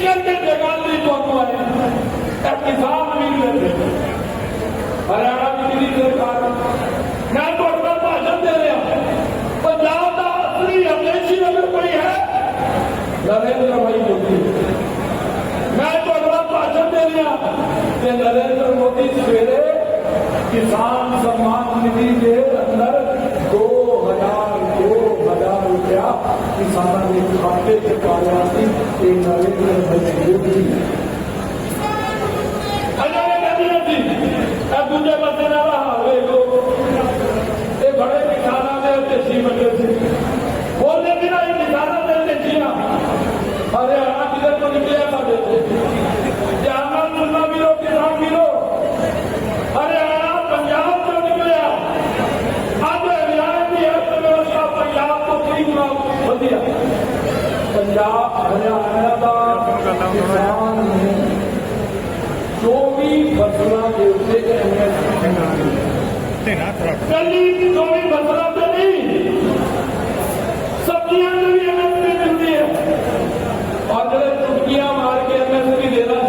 ملت کے اگر کوئی ہے؟ نریندر بھائی مودی۔ میں نریندر مودی سویرے کسان سمان ندی کے اندر ਕਿਸਾਨਾਂ ਦੇ ਖਾਤੇ ਤੇ ਪਾਉਣ ਦੀ ਇਹ ਨਾਲੇ ਮਜ਼ਬੂਤ ਵੀ ਹੈ ਅਜਾ ਨੇ ਨਹੀਂ ਦਿੱਤੀ ਇਹ ਦੂਜੇ ਪਾਸੇ ਨਾਲ جو بھی مسئلہ دیوتے کے اہمیت نہیں۔ سبزیاں بھی اہمیت پہ ملتی ہے اور جب چٹکیاں مار کے ایم ایس پی دینا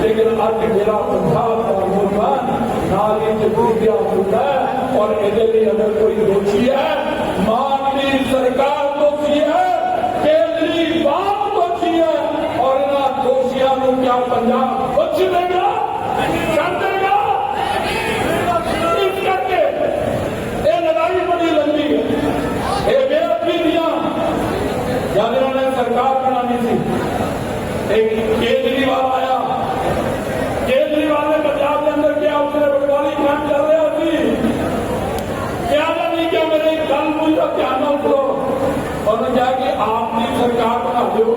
لیکن میرا پنجاب کا ہے اور پنجاب پنجاب کچھ دے گا کر دے گا اس کر کے بے دیا نے سرکار آیا کیجریوال نے پنجاب کے اندر کیا اس نے کام چل رہا تھی کیا نہیں کیا میرے دھیان نہ اور نے کہا کہ آپ نے سرکار بنا دو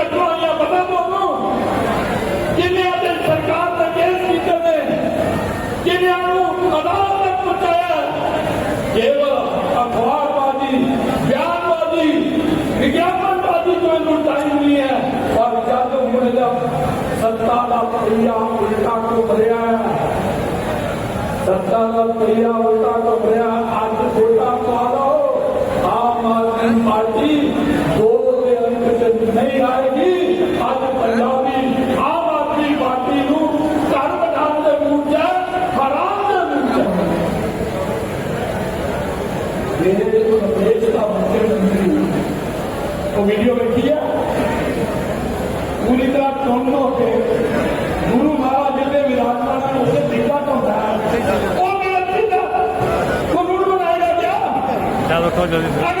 نہیں آئے گی آم آدمی پارٹی نوچا خراب کا مریڈیو Hoş geldiniz.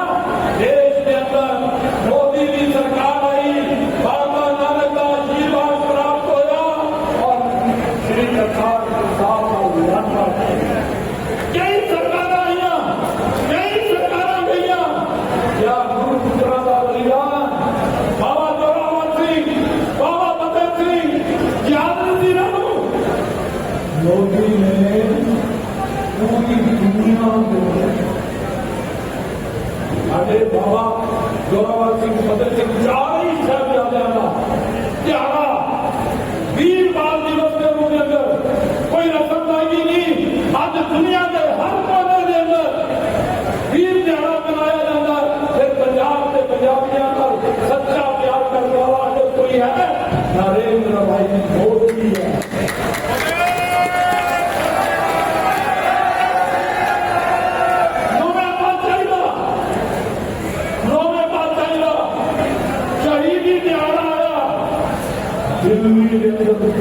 زندگی کے اندر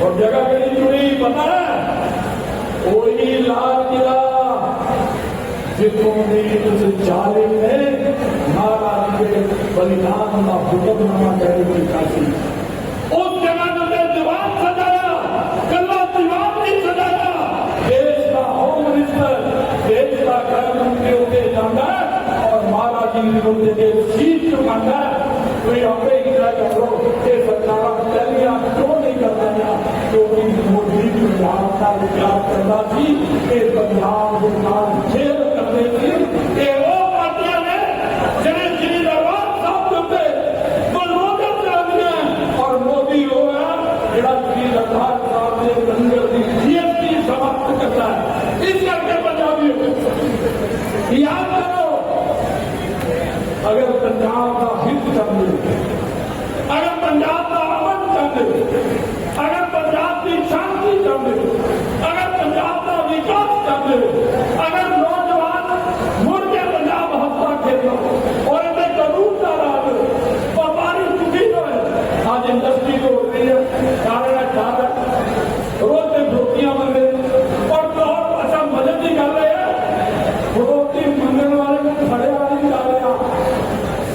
اور جگہ چنی پتا لال قلعہ جتوں نے مارا کے بلیدان کا حکم نامہ کرنے کی کاشی اس جگہ نے جوان سجایا کلا دیوان نہیں سجایا۔ دیش کا ہوم منسٹر، دیش کا کرم کے ہوتے اور مہاراج جی کے ہوتے کوئی کہ سرکار کیوں نہیں کرتا گیا۔ کا کرنا تھی پنجاب ہندوستان جیل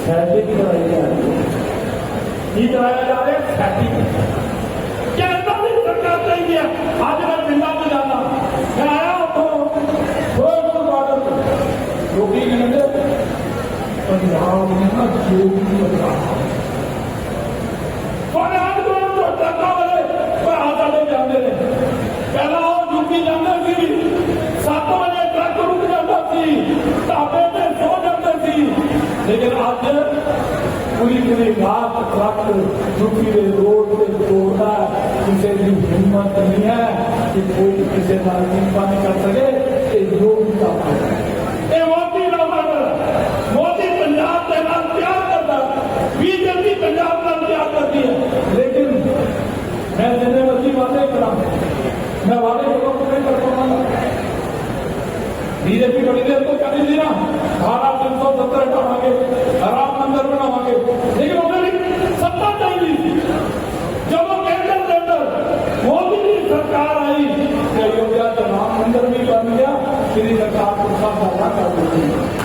ਫੈਸਲੇ ਦੀ ਲੜਾਈ ਹੈ। ਕੀ ਕਰਾਇਆ ਜਾਵੇ ਫੈਸਲੇ ਕਹਿੰਦਾ ਨਹੀਂ ਸਰਕਾਰ ਚਾਹੀਦੀ ਹੈ ਅੱਜ ਮੈਂ ਪਿੰਡਾਂ 'ਚ ਜਾਂਦਾ। ਮੈਂ ਆਇਆ ਉੱਥੋਂ ਫੋਰ ਤੋਂ ਬਾਰਡਰ ਲੋਕੀ ਕਹਿੰਦੇ ਪੰਜਾਬ ਦੀ ਨਾ, ਜੋ ਵੀ ਬਦਲਾਅ حد کرتی ہے۔ لیکن میں دینے والی باتیں بی جے پی کو ریزرو تو کرنے دینا بارہ تین سو ستر ہٹا مانگے آرام اندر بنا مانگے لیکن انہوں نے ستا چاہیے جب وہ کینڈر سینٹر مودی کی سرکار آئی کہ ایودھیا رام مندر بھی بن گیا سری سرکار کو سب کر دیتی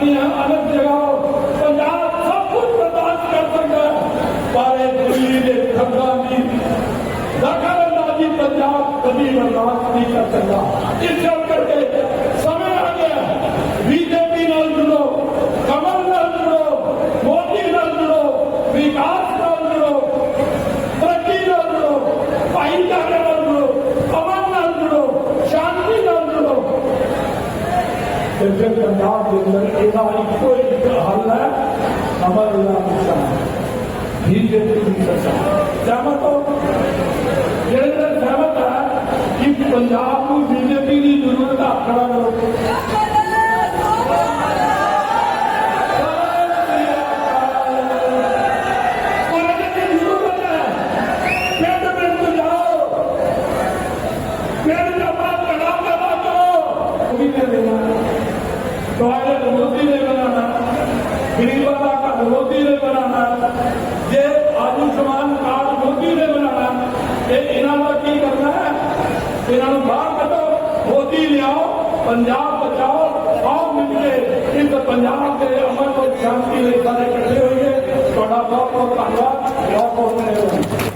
الگ جگہوں سب کچھ برداشت کر سکتا دلی نے دھکامی دخل اندازی کبھی برداشت نہیں کر سکتا۔ سہمت ہے پنجاب ਪੰਜਾਬ ਬਚਾਓ ਆਓ ਮਿਲ ਕੇ ਇਸ ਪੰਜਾਬ ਦੇ ਅਮਨ ਤੇ ਸ਼ਾਂਤੀ ਲਈ ਸਾਰੇ ਇਕੱਠੇ ਹੋਈਏ। ਤੁਹਾਡਾ ਬਹੁਤ ਬਹੁਤ ਧੰਨਵਾਦ। ਬਹੁਤ ਬਹੁਤ ਮਿਹਰਬਾਨੀ।